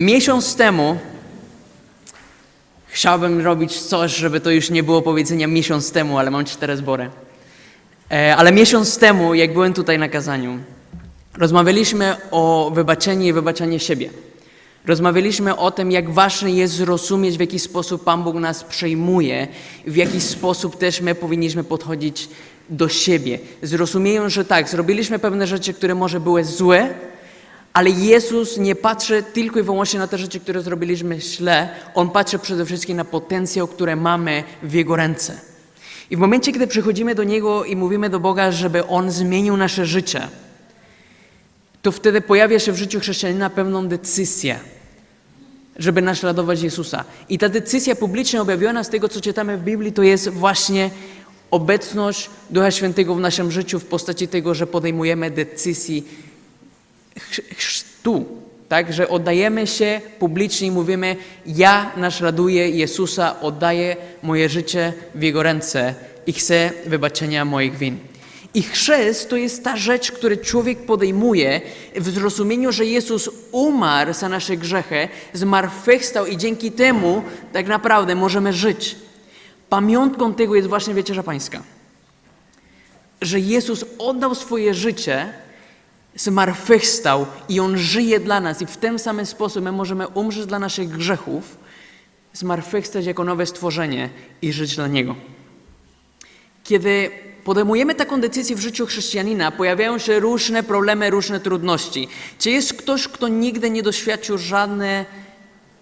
Miesiąc temu chciałbym robić coś, żeby to już nie było powiedzenia miesiąc temu, ale mam cztery zbory. E, ale miesiąc temu, jak byłem tutaj na kazaniu, rozmawialiśmy o wybaczeniu i wybaczeniu siebie. Rozmawialiśmy o tym, jak ważne jest zrozumieć, w jaki sposób Pan Bóg nas przejmuje, w jaki sposób też my powinniśmy podchodzić do siebie. Zrozumieją, że tak, zrobiliśmy pewne rzeczy, które może były złe, ale Jezus nie patrzy tylko i wyłącznie na te rzeczy, które zrobiliśmy źle. On patrzy przede wszystkim na potencjał, który mamy w Jego ręce. I w momencie, kiedy przychodzimy do Niego i mówimy do Boga, żeby On zmienił nasze życie, to wtedy pojawia się w życiu chrześcijanina pewną decyzję, żeby naśladować Jezusa. I ta decyzja publicznie objawiona z tego, co czytamy w Biblii, to jest właśnie obecność Ducha Świętego w naszym życiu w postaci tego, że podejmujemy decyzji ch- chrztu, tak, że oddajemy się publicznie i mówimy, ja naśladuję Jezusa, oddaję moje życie w Jego ręce i chcę wybaczenia moich win. I chrzest to jest ta rzecz, którą człowiek podejmuje w zrozumieniu, że Jezus umarł za nasze grzechy, zmartwychwstał i dzięki temu tak naprawdę możemy żyć. Pamiątką tego jest właśnie Wieczerza Pańska. Że Jezus oddał swoje życie, zmartwychwstał i On żyje dla nas i w ten sam sposób my możemy umrzeć dla naszych grzechów, zmartwychwstać jako nowe stworzenie i żyć dla Niego. Kiedy podejmujemy taką decyzję w życiu chrześcijanina, pojawiają się różne problemy, różne trudności. Czy jest ktoś, kto nigdy nie doświadczył żadnej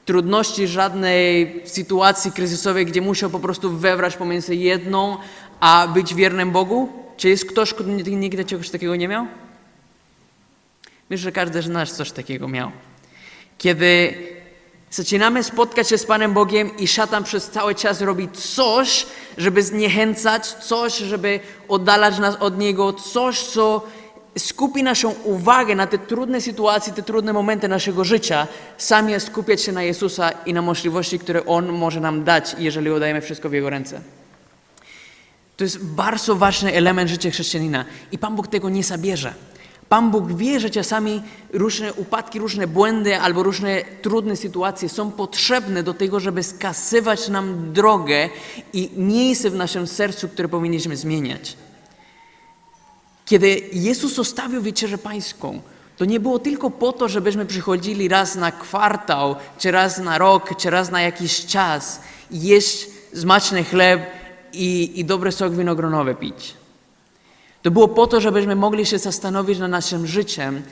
trudności, żadnej sytuacji kryzysowej, gdzie musiał po prostu wybrać pomiędzy jedną, a być wiernym Bogu? Czy jest ktoś, kto nigdy czegoś takiego nie miał? Myślę, że każdy z nas coś takiego miał. Kiedy zaczynamy spotkać się z Panem Bogiem i szatan przez cały czas robi coś, żeby zniechęcać, coś, żeby oddalać nas od Niego, coś, co skupi naszą uwagę na te trudne sytuacje, te trudne momenty naszego życia, zamiast skupiać się na Jezusa i na możliwości, które On może nam dać, jeżeli oddajemy wszystko w Jego ręce. To jest bardzo ważny element życia chrześcijanina i Pan Bóg tego nie zabierze. Pan Bóg wie, że czasami różne upadki, różne błędy albo różne trudne sytuacje są potrzebne do tego, żeby skasywać nam drogę i miejsce w naszym sercu, które powinniśmy zmieniać. Kiedy Jezus zostawił Wieczerzę Pańską, to nie było tylko po to, żebyśmy przychodzili raz na kwartał, czy raz na rok, czy raz na jakiś czas jeść smaczny chleb i, i dobre sok winogronowy pić. To było po to, żebyśmy mogli się zastanowić nad naszym życiem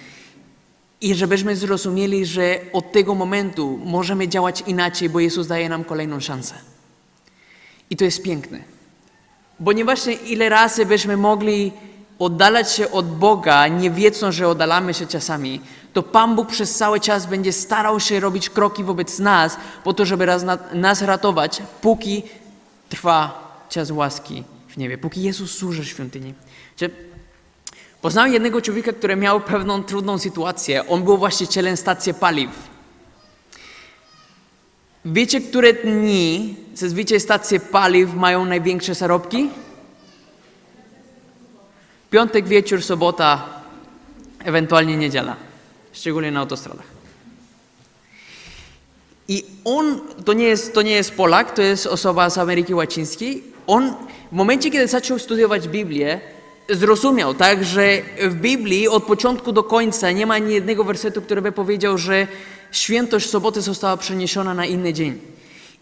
i żebyśmy zrozumieli, że od tego momentu możemy działać inaczej, bo Jezus daje nam kolejną szansę. I to jest piękne. Bo ile razy byśmy mogli oddalać się od Boga, nie wiedząc, że oddalamy się czasami, to Pan Bóg przez cały czas będzie starał się robić kroki wobec nas, po to, żeby nas ratować, póki trwa czas łaski w niebie, póki Jezus służy świątyni. Że poznałem jednego człowieka, który miał pewną trudną sytuację. On był właścicielem stacji paliw. Wiecie, które dni zazwyczaj stacje paliw mają największe zarobki? Piątek wieczór, sobota, ewentualnie niedziela, szczególnie na autostradach. I on, to nie, jest, to nie jest Polak, to jest osoba z Ameryki Łacińskiej. On w momencie, kiedy zaczął studiować Biblię, zrozumiał, tak, że w Biblii od początku do końca nie ma ani jednego wersetu, który by powiedział, że świętość soboty została przeniesiona na inny dzień.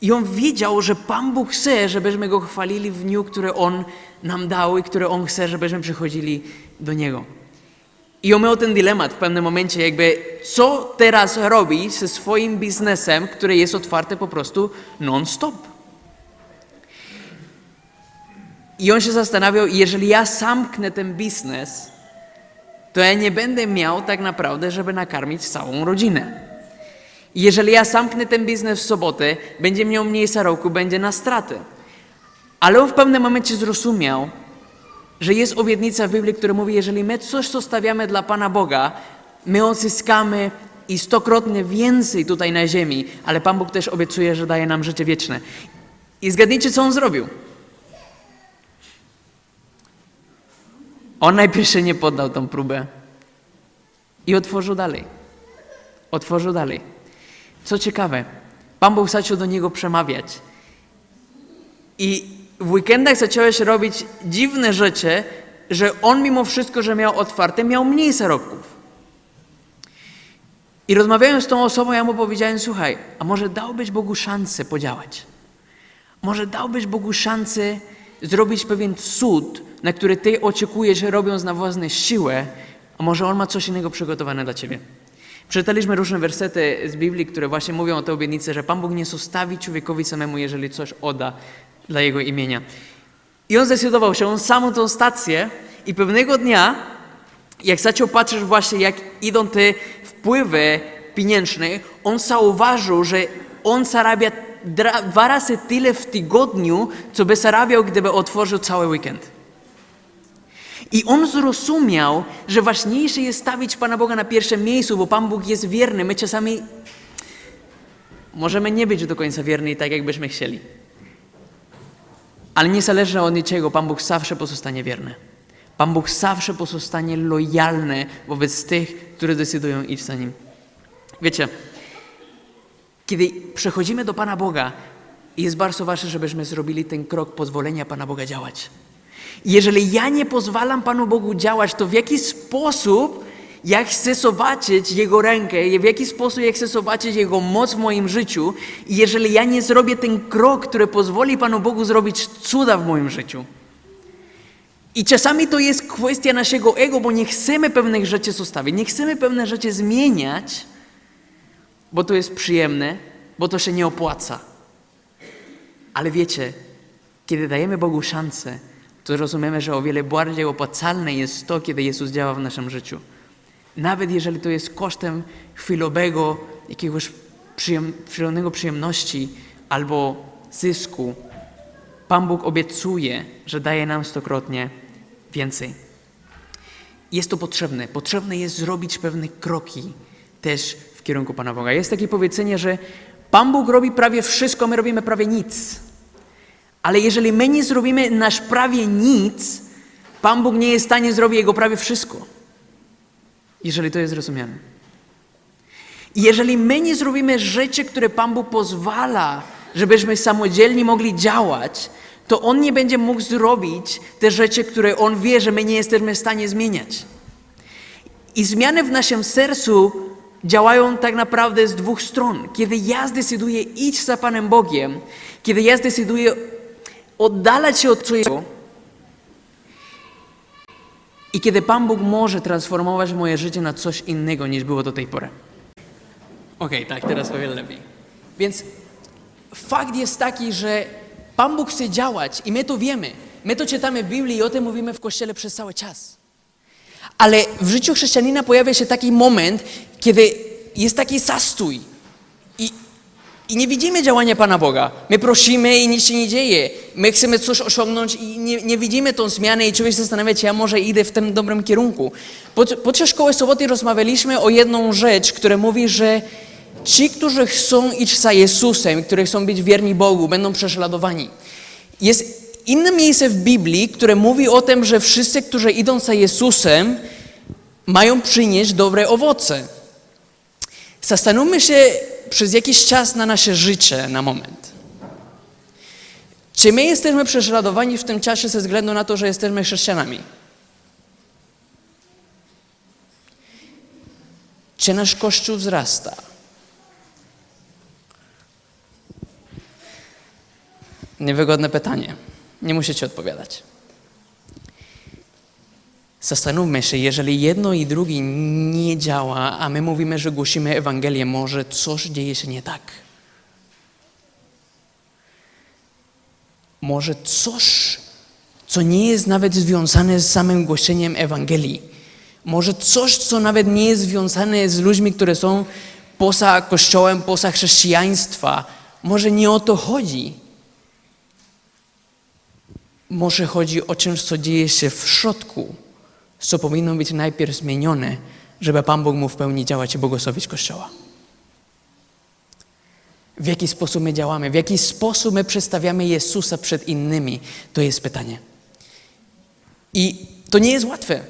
I on wiedział, że Pan Bóg chce, żebyśmy Go chwalili w dniu, który On nam dał i który On chce, żebyśmy przychodzili do Niego. I on miał ten dylemat w pewnym momencie, jakby co teraz robić ze swoim biznesem, który jest otwarty po prostu non-stop. I on się zastanawiał, jeżeli ja zamknę ten biznes, to ja nie będę miał tak naprawdę, żeby nakarmić całą rodzinę. Jeżeli ja zamknę ten biznes w sobotę, będzie miał mniej zarobku, będzie na stratę. Ale on w pewnym momencie zrozumiał, że jest obietnica w Biblii, która mówi, jeżeli my coś zostawiamy dla Pana Boga, my odzyskamy i stokrotnie więcej tutaj na ziemi, ale Pan Bóg też obiecuje, że daje nam życie wieczne. I zgadnijcie, co on zrobił. On najpierw się nie poddał tą próbę i otworzył dalej. Otworzył dalej. Co ciekawe, Pan Bóg zaczął do niego przemawiać. I w weekendach zacząłeś robić dziwne rzeczy, że on mimo wszystko, że miał otwarte, miał mniej zarobków. I rozmawiając z tą osobą, ja mu powiedziałem, słuchaj, a może dałbyś Bogu szansę podziałać? Może dałbyś Bogu szansę zrobić pewien cud, na który ty oczekujesz, robiąc na własne siłę, a może On ma coś innego przygotowane dla ciebie? Przeczytaliśmy różne wersety z Biblii, które właśnie mówią o tej obietnicy, że Pan Bóg nie zostawi człowiekowi samemu, jeżeli coś odda dla Jego imienia. I on zdecydował się, on sam tą stację i pewnego dnia, jak zaczął patrzeć właśnie, jak idą te wpływy pieniężne, on zauważył, że on zarabia dwa razy tyle w tygodniu, co by zarabiał, gdyby otworzył cały weekend. I on zrozumiał, że ważniejsze jest stawić Pana Boga na pierwszym miejscu, bo Pan Bóg jest wierny. My czasami możemy nie być do końca wierni tak, jakbyśmy chcieli. Ale niezależnie od niczego, Pan Bóg zawsze pozostanie wierny. Pan Bóg zawsze pozostanie lojalny wobec tych, którzy decydują iść za Nim. Wiecie, kiedy przechodzimy do Pana Boga, jest bardzo ważne, żebyśmy zrobili ten krok pozwolenia Pana Boga działać. Jeżeli ja nie pozwalam Panu Bogu działać, to w jaki sposób ja chcę zobaczyć Jego rękę, w jaki sposób ja chcę zobaczyć Jego moc w moim życiu, jeżeli ja nie zrobię ten krok, który pozwoli Panu Bogu zrobić cuda w moim życiu. I czasami to jest kwestia naszego ego, bo nie chcemy pewnych rzeczy zostawić, nie chcemy pewne rzeczy zmieniać, bo to jest przyjemne, bo to się nie opłaca. Ale wiecie, kiedy dajemy Bogu szansę, to rozumiemy, że o wiele bardziej opłacalne jest to, kiedy Jezus działa w naszym życiu. Nawet jeżeli to jest kosztem chwilowego, jakiegoś przyjem, przyjemności albo zysku, Pan Bóg obiecuje, że daje nam stokrotnie więcej. Jest to potrzebne. Potrzebne jest zrobić pewne kroki też w kierunku Pana Boga. Jest takie powiedzenie, że Pan Bóg robi prawie wszystko, my robimy prawie nic. Ale jeżeli my nie zrobimy nasz prawie nic, Pan Bóg nie jest w stanie zrobić Jego prawie wszystko. Jeżeli to jest zrozumiane. Jeżeli my nie zrobimy rzeczy, które Pan Bóg pozwala, żebyśmy samodzielnie mogli działać, to On nie będzie mógł zrobić te rzeczy, które On wie, że my nie jesteśmy w stanie zmieniać. I zmiany w naszym sercu działają tak naprawdę z dwóch stron. Kiedy ja zdecyduję iść za Panem Bogiem, kiedy ja zdecyduję oddalać się od czego i kiedy Pan Bóg może transformować moje życie na coś innego niż było do tej pory. Okej, tak, teraz o wiele lepiej. Więc fakt jest taki, że Pan Bóg chce działać i my to wiemy. My to czytamy w Biblii i o tym mówimy w Kościele przez cały czas. Ale w życiu chrześcijanina pojawia się taki moment, kiedy jest taki zastój i, i nie widzimy działania Pana Boga. My prosimy i nic się nie dzieje. My chcemy coś osiągnąć i nie, nie widzimy tą zmianę i człowiek się zastanawia, czy ja może idę w tym dobrym kierunku. Pod, podczas szkoły soboty rozmawialiśmy o jedną rzecz, która mówi, że ci, którzy chcą iść za Jezusem, którzy chcą być wierni Bogu, będą prześladowani. Jest inne miejsce w Biblii, które mówi o tym, że wszyscy, którzy idą za Jezusem, mają przynieść dobre owoce. Zastanówmy się przez jakiś czas na nasze życie na moment. Czy my jesteśmy prześladowani w tym czasie ze względu na to, że jesteśmy chrześcijanami? Czy nasz Kościół wzrasta? Niewygodne pytanie. Nie musicie odpowiadać. Zastanówmy się, jeżeli jedno i drugie nie działa, a my mówimy, że głosimy Ewangelię, może coś dzieje się nie tak. Może coś, co nie jest nawet związane z samym głoszeniem Ewangelii. Może coś, co nawet nie jest związane z ludźmi, którzy są poza Kościołem, poza chrześcijaństwa. Może nie o to chodzi. Może chodzi o czymś, co dzieje się w środku, co powinno być najpierw zmienione, żeby Pan Bóg mógł w pełni działać i błogosławić Kościoła. W jaki sposób my działamy, w jaki sposób my przedstawiamy Jezusa przed innymi, to jest pytanie. I to nie jest łatwe.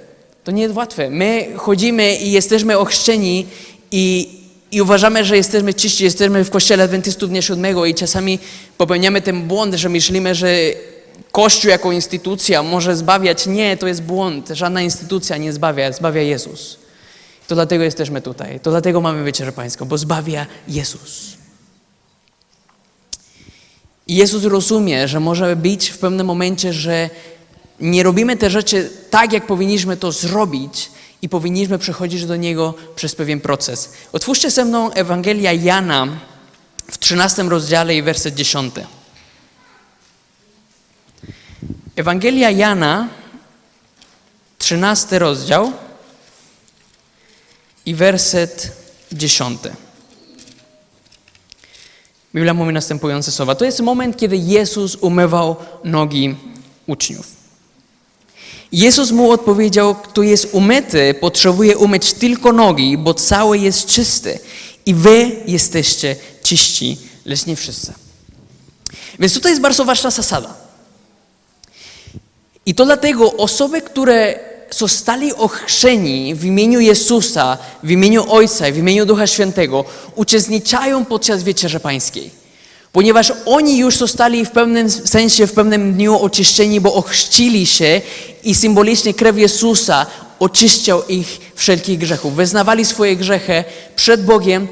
To nie jest łatwe. My chodzimy i jesteśmy ochrzczeni i, i uważamy, że jesteśmy czyści, jesteśmy w kościele Adwentystów Dnia Siódmego i czasami popełniamy ten błąd, że myślimy, że Kościół jako instytucja może zbawiać. Nie, to jest błąd. Żadna instytucja nie zbawia, zbawia Jezus. To dlatego jesteśmy tutaj. To dlatego mamy Wieczerzę Pańską, bo zbawia Jezus. I Jezus rozumie, że może być w pewnym momencie, że nie robimy te rzeczy tak, jak powinniśmy to zrobić i powinniśmy przechodzić do Niego przez pewien proces. Otwórzcie ze mną Ewangelia Jana w 13 rozdziale i werset 10. Ewangelia Jana, 13 rozdział i werset 10. Biblia mówi następujące słowa. To jest moment, kiedy Jezus umywał nogi uczniów. Jezus mu odpowiedział, kto jest umyty, potrzebuje umyć tylko nogi, bo cały jest czysty. I wy jesteście czyści, lecz nie wszyscy. Więc tutaj jest bardzo ważna zasada. I to dlatego osoby, które zostali ochrzczeni w imieniu Jezusa, w imieniu Ojca i w imieniu Ducha Świętego, uczestniczają podczas Wieczerzy Pańskiej. Ponieważ oni już zostali w pewnym sensie, w pewnym dniu oczyszczeni, bo ochrzcili się i symbolicznie krew Jezusa oczyszczał ich wszelkich grzechów. Wyznawali swoje grzechy przed Bogiem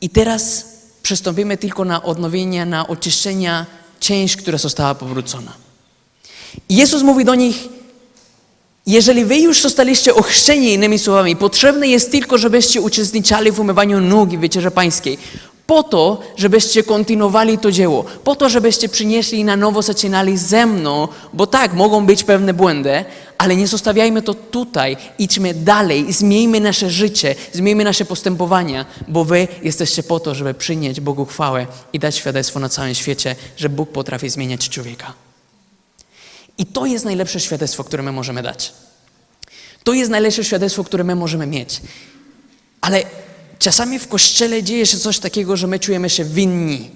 i teraz przystąpimy tylko na odnowienie, na oczyszczenia część, która została powrócona. I Jezus mówi do nich, jeżeli wy już zostaliście ochrzczeni innymi słowami, potrzebne jest tylko, żebyście uczestniczali w umywaniu nóg w Wieczerzy Pańskiej. Po to, żebyście kontynuowali to dzieło. Po to, żebyście przynieśli i na nowo zaczynali ze mną, bo tak, mogą być pewne błędy, ale nie zostawiajmy to tutaj. Idźmy dalej, zmieńmy nasze życie, zmieńmy nasze postępowania, bo wy jesteście po to, żeby przynieść Bogu chwałę i dać świadectwo na całym świecie, że Bóg potrafi zmieniać człowieka. I to jest najlepsze świadectwo, które my możemy dać. To jest najlepsze świadectwo, które my możemy mieć. Ale czasami w kościele dzieje się coś takiego, że my czujemy się winni.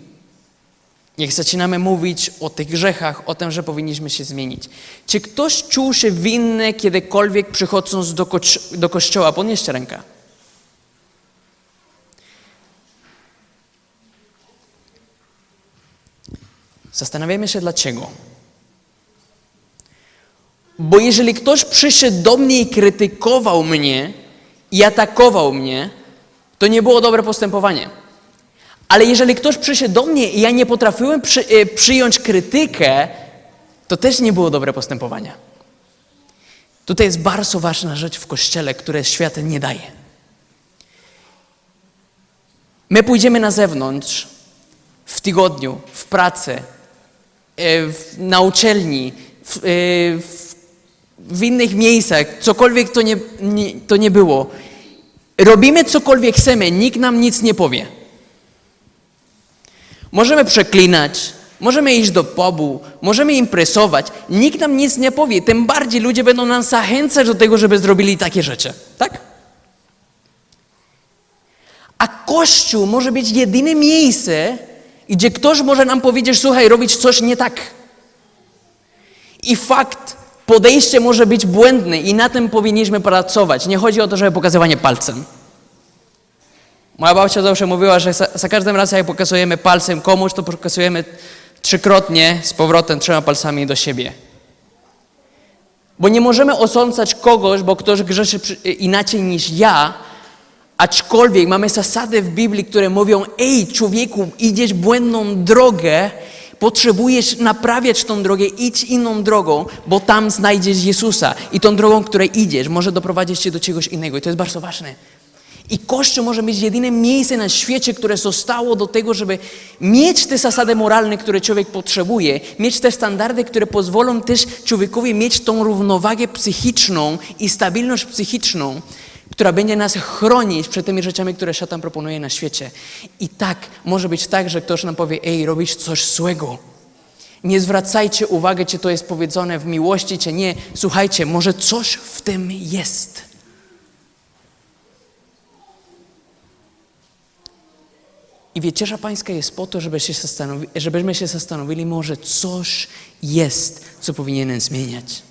Jak zaczynamy mówić o tych grzechach, o tym, że powinniśmy się zmienić. Czy ktoś czuł się winny kiedykolwiek przychodząc do, ko do kościoła? Podnieście rękę. Zastanawiamy się dlaczego. Bo jeżeli ktoś przyszedł do mnie i krytykował mnie i atakował mnie, to nie było dobre postępowanie. Ale jeżeli ktoś przyszedł do mnie i ja nie potrafiłem przy, y, przyjąć krytykę, to też nie było dobre postępowanie. Tutaj jest bardzo ważna rzecz w kościele, które świat nie daje. My pójdziemy na zewnątrz w tygodniu, w pracy, w, na uczelni, w, y, w w innych miejscach, cokolwiek to nie, nie, to nie było. Robimy cokolwiek chcemy, nikt nam nic nie powie. Możemy przeklinać, możemy iść do pubu, możemy impresować, nikt nam nic nie powie, tym bardziej ludzie będą nas zachęcać do tego, żeby zrobili takie rzeczy, tak? A Kościół może być jedyne miejsce, gdzie ktoś może nam powiedzieć, słuchaj, robić coś nie tak. I fakt, podejście może być błędne i na tym powinniśmy pracować. Nie chodzi o to, żeby pokazywanie palcem. Moja babcia zawsze mówiła, że za, za każdym razem, jak pokazujemy palcem komuś, to pokazujemy trzykrotnie z powrotem trzema palcami do siebie. Bo nie możemy osądzać kogoś, bo ktoś grzeszy inaczej niż ja, aczkolwiek mamy zasady w Biblii, które mówią, ej człowieku, idziesz błędną drogę, Potrzebujesz naprawiać tą drogę, idź inną drogą, bo tam znajdziesz Jezusa. I tą drogą, której idziesz, może doprowadzić cię do czegoś innego. I to jest bardzo ważne. I Kościół może być jedynym miejscem na świecie, które zostało do tego, żeby mieć te zasady moralne, które człowiek potrzebuje, mieć te standardy, które pozwolą też człowiekowi mieć tą równowagę psychiczną i stabilność psychiczną, która będzie nas chronić przed tymi rzeczami, które szatan proponuje na świecie. I tak może być tak, że ktoś nam powie, ej, robisz coś złego. Nie zwracajcie uwagi, czy to jest powiedzone w miłości, czy nie. Słuchajcie, może coś w tym jest. I wieczerza pańska jest po to, żeby się żebyśmy się zastanowili, może coś jest, co powinienem zmieniać.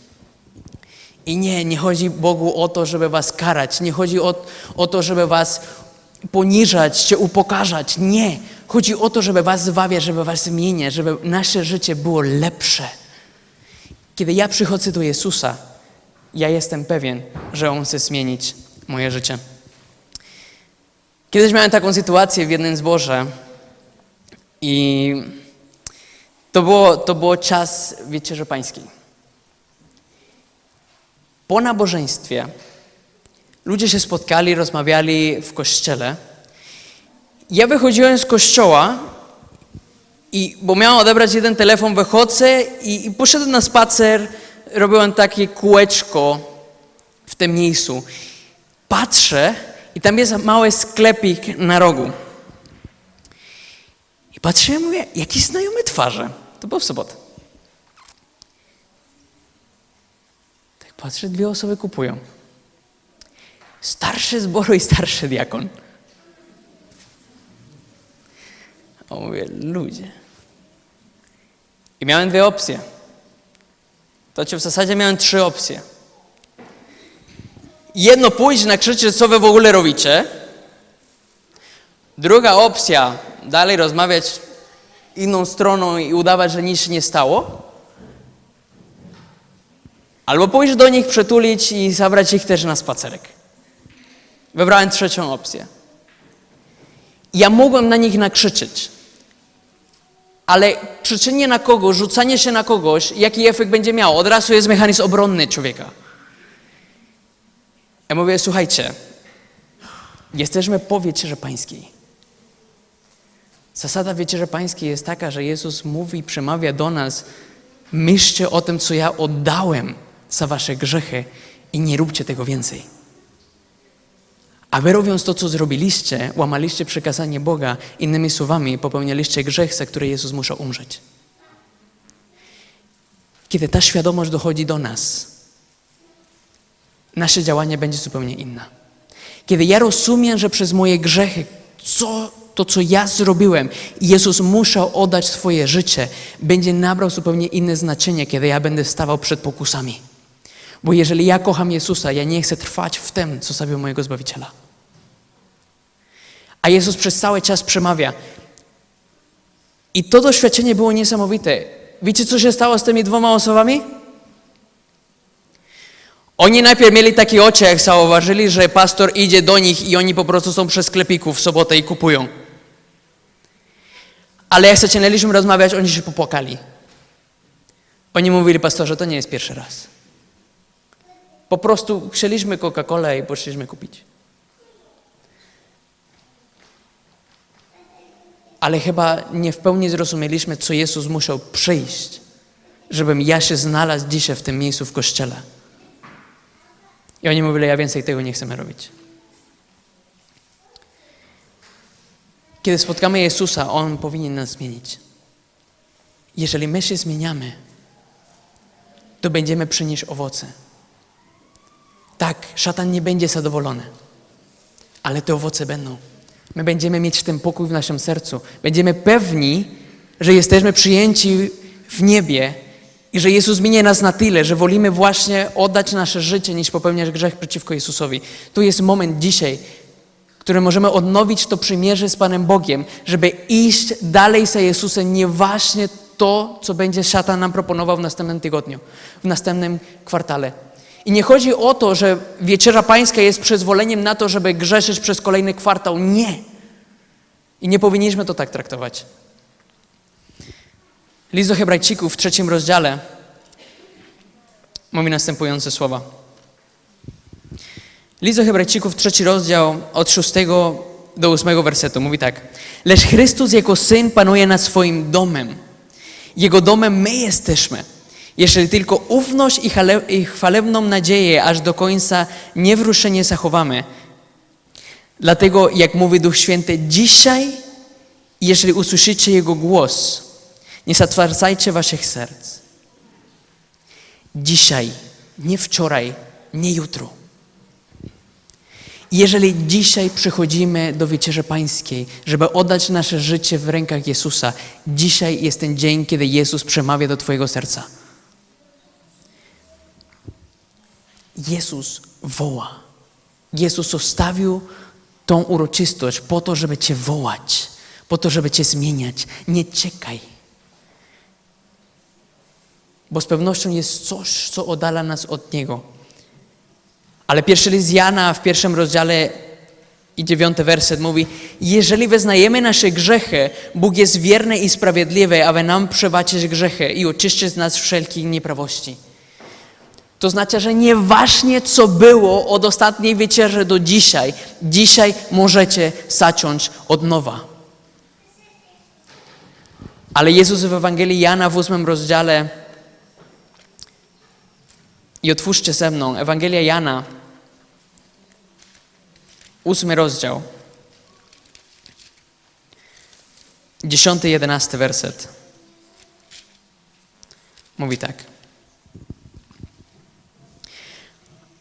I nie, nie chodzi Bogu o to, żeby was karać, nie chodzi o, o to, żeby was poniżać czy upokarzać. Nie. Chodzi o to, żeby was zbawiać, żeby was zmieniać, żeby nasze życie było lepsze. Kiedy ja przychodzę do Jezusa, ja jestem pewien, że On chce zmienić moje życie. Kiedyś miałem taką sytuację w jednym zborze i to było, to było czas Wieczerzy Pańskiej. Po nabożeństwie ludzie się spotkali, rozmawiali w kościele. Ja wychodziłem z kościoła, i, bo miałem odebrać jeden telefon, wychodzę i, i poszedłem na spacer, robiłem takie kółeczko w tym miejscu. Patrzę i tam jest mały sklepik na rogu. I patrzę i mówię, jakieś znajome twarze. To było w sobotę. Patrzę, dwie osoby kupują. Starszy zboru i starszy diakon. A mówię, ludzie. I miałem dwie opcje. To ci w zasadzie miałem trzy opcje. Jedno pójść na krzyczeć, co wy w ogóle robicie. Druga opcja, dalej rozmawiać inną stroną i udawać, że nic się nie stało. Albo pójść do nich, przytulić i zabrać ich też na spacerek. Wybrałem trzecią opcję. Ja mogłem na nich nakrzyczeć. Ale krzyczenie na kogoś, rzucanie się na kogoś, jaki efekt będzie miało? Od razu jest mechanizm obronny człowieka. Ja mówię, słuchajcie, jesteśmy po Wieczerzy Pańskiej. Zasada Wieczerzy Pańskiej jest taka, że Jezus mówi, przemawia do nas, myślcie o tym, co ja oddałem za wasze grzechy i nie róbcie tego więcej. A wy robiąc to, co zrobiliście, łamaliście przykazanie Boga, innymi słowami popełnialiście grzech, za który Jezus musiał umrzeć. Kiedy ta świadomość dochodzi do nas, nasze działanie będzie zupełnie inne. Kiedy ja rozumiem, że przez moje grzechy, co, to co ja zrobiłem, Jezus musiał oddać swoje życie, będzie nabrał zupełnie inne znaczenie, kiedy ja będę stawał przed pokusami. Bo jeżeli ja kocham Jezusa, ja nie chcę trwać w tym, co zabił mojego Zbawiciela. A Jezus przez cały czas przemawia. I to doświadczenie było niesamowite. Wiecie, co się stało z tymi dwoma osobami? Oni najpierw mieli takie oczy, jak zauważyli, że pastor idzie do nich i oni po prostu są przy sklepiku w sobotę i kupują. Ale jak zaczynaliśmy rozmawiać, oni się popłakali. Oni mówili, pastorze, to nie jest pierwszy raz. Po prostu chcieliśmy Coca-Colę i poszliśmy kupić. Ale chyba nie w pełni zrozumieliśmy, co Jezus musiał przyjść, żebym ja się znalazł dzisiaj w tym miejscu w kościele. I oni mówili, ja więcej tego nie chcemy robić. Kiedy spotkamy Jezusa, On powinien nas zmienić. Jeżeli my się zmieniamy, to będziemy przynieść owoce. Tak, szatan nie będzie zadowolony, ale te owoce będą. My będziemy mieć ten pokój w naszym sercu. Będziemy pewni, że jesteśmy przyjęci w niebie i że Jezus zmienia nas na tyle, że wolimy właśnie oddać nasze życie, niż popełniać grzech przeciwko Jezusowi. Tu jest moment dzisiaj, w którym możemy odnowić to przymierze z Panem Bogiem, żeby iść dalej za Jezusem, nie właśnie to, co będzie szatan nam proponował w następnym tygodniu, w następnym kwartale. I nie chodzi o to, że wieczerza pańska jest przyzwoleniem na to, żeby grzeszyć przez kolejny kwartał. Nie. I nie powinniśmy to tak traktować. List do Hebrajczyków w trzecim rozdziale mówi następujące słowa. List do Hebrajczyków, trzeci rozdział, od szóstego do ósmego wersetu, mówi tak. Lecz Chrystus jako Syn panuje nad swoim domem. Jego domem my jesteśmy. Jeżeli tylko ufność i, i chwalebną nadzieję aż do końca niewruszenie zachowamy. Dlatego, jak mówi Duch Święty, dzisiaj, jeżeli usłyszycie Jego głos, nie zatwardzajcie waszych serc. Dzisiaj, nie wczoraj, nie jutro. Jeżeli dzisiaj przychodzimy do Wieczerzy Pańskiej, żeby oddać nasze życie w rękach Jezusa, dzisiaj jest ten dzień, kiedy Jezus przemawia do Twojego serca. Jezus woła. Jezus zostawił tą uroczystość po to, żeby Cię wołać, po to, żeby Cię zmieniać. Nie czekaj. Bo z pewnością jest coś, co oddala nas od Niego. Ale pierwszy list Jana w pierwszym rozdziale i dziewiąty werset mówi Jeżeli wyznajemy nasze grzechy, Bóg jest wierny i sprawiedliwy, aby nam przebaczyć grzechy i oczyścić z nas wszelkich nieprawości. To znaczy, że nieważne co było od ostatniej wieczerzy do dzisiaj, dzisiaj możecie zacząć od nowa. Ale Jezus w Ewangelii Jana w ósmym rozdziale i otwórzcie ze mną Ewangelia Jana, ósmy rozdział, dziesiąty, jedenasty werset. Mówi tak.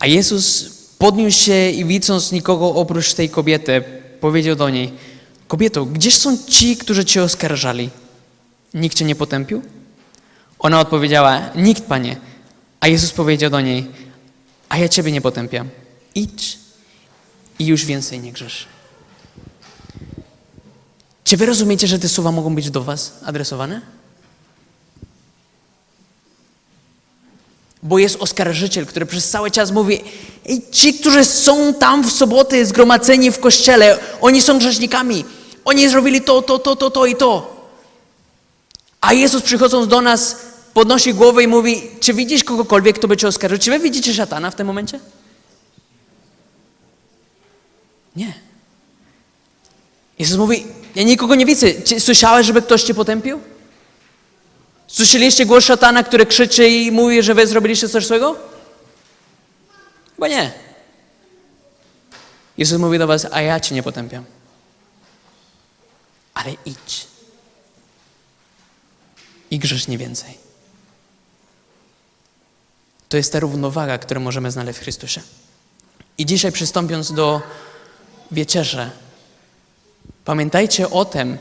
A Jezus podniósł się i widząc nikogo oprócz tej kobiety, powiedział do niej: Kobieto, gdzież są ci, którzy cię oskarżali? Nikt cię nie potępił? Ona odpowiedziała: Nikt, panie. A Jezus powiedział do niej: A ja ciebie nie potępiam. Idź i już więcej nie grzesz. Czy wy rozumiecie, że te słowa mogą być do was adresowane? Bo jest oskarżyciel, który przez cały czas mówi: Ej, ci, którzy są tam w soboty zgromadzeni w kościele, oni są grzesznikami. Oni zrobili to, to, to, to, to i to. A Jezus przychodząc do nas, podnosi głowę i mówi: Czy widzisz kogokolwiek, kto by cię oskarżył? Czy wy widzicie szatana w tym momencie? Nie. Jezus mówi: Ja nikogo nie widzę. Czy słyszałeś, żeby ktoś cię potępił? Słyszeliście głos szatana, który krzyczy i mówi, że wy zrobiliście coś złego? Chyba nie. Jezus mówi do was, a ja cię nie potępiam. Ale idź. I grzesz nie więcej. To jest ta równowaga, którą możemy znaleźć w Chrystusie. I dzisiaj przystąpiąc do wieczerzy, pamiętajcie o tym,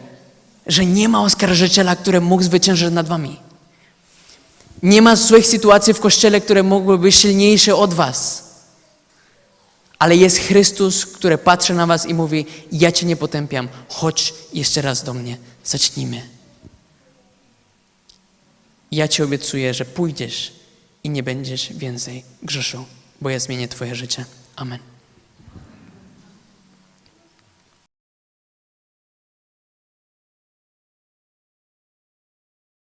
że nie ma oskarżyciela, który mógł zwyciężyć nad wami. Nie ma złych sytuacji w kościele, które mogłyby być silniejsze od was. Ale jest Chrystus, który patrzy na was i mówi: Ja cię nie potępiam, chodź jeszcze raz do mnie, zacznijmy. Ja ci obiecuję, że pójdziesz i nie będziesz więcej grzeszył, bo ja zmienię Twoje życie. Amen.